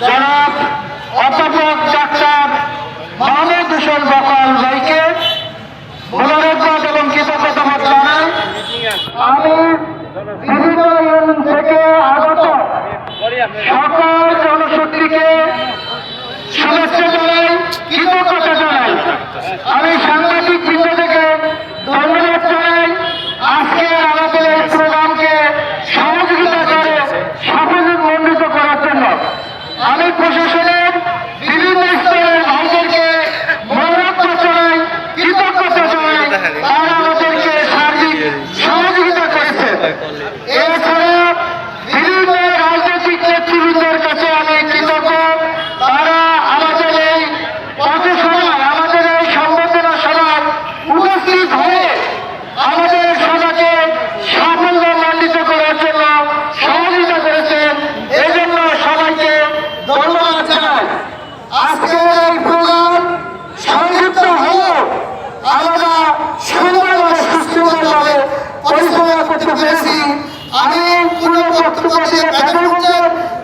জনাব অধ্যাপক ডাক্তার মাহমুদ হোসেন বকাল ভাইকে মোবারকবাদ এবং কৃতজ্ঞতা জানাই। থেকে আগত আমি প্রশাসনের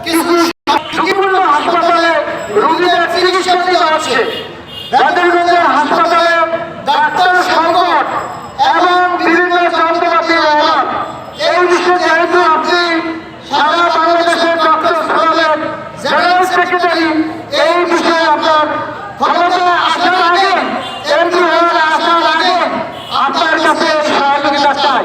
কিছু ঝুঁকিপূর্ণ হাসপাতালে রোগীদের চিকিৎসা দিতে হচ্ছে। ভেতরগঞ্জের হাসপাতালে ডাক্তার সংকট এবং বিভিন্ন যন্ত্রপাতির অভাব। এই বিষয়ে যেহেতু আপনি সারা বাংলাদেশের ডক্টর ফোরামের জেনারেল সেক্রেটারি এই বিষয়ে আপনার ক্ষমতায় আসার আগে এমপি হওয়ার আসার আগে আপনার কাছে সহযোগিতা চাই।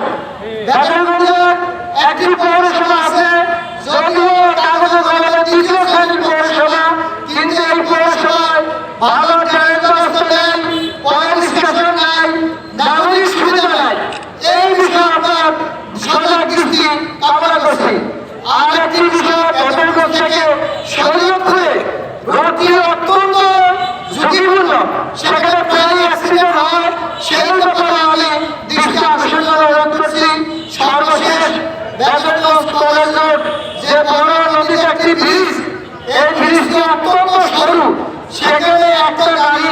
সজাগ দৃষ্টি কামনা করছি। আর একটি বিষয় ভেতরগঞ্জ থেকে শরীয়তপুরে রোগটি অত্যন্ত ঝুঁকিপূর্ণ। সেখানে প্রায় অ্যাক্সিডেন্ট হয় সেই ব্যাপারে আমি দৃষ্টি আকর্ষণ করে অনুরোধ করছি। সর্বশেষ কলেজ রোড যে বড় নদীতে একটি ব্রিজ এই ব্রিজটি অত্যন্ত সরু। সেখানে একটা গাড়ি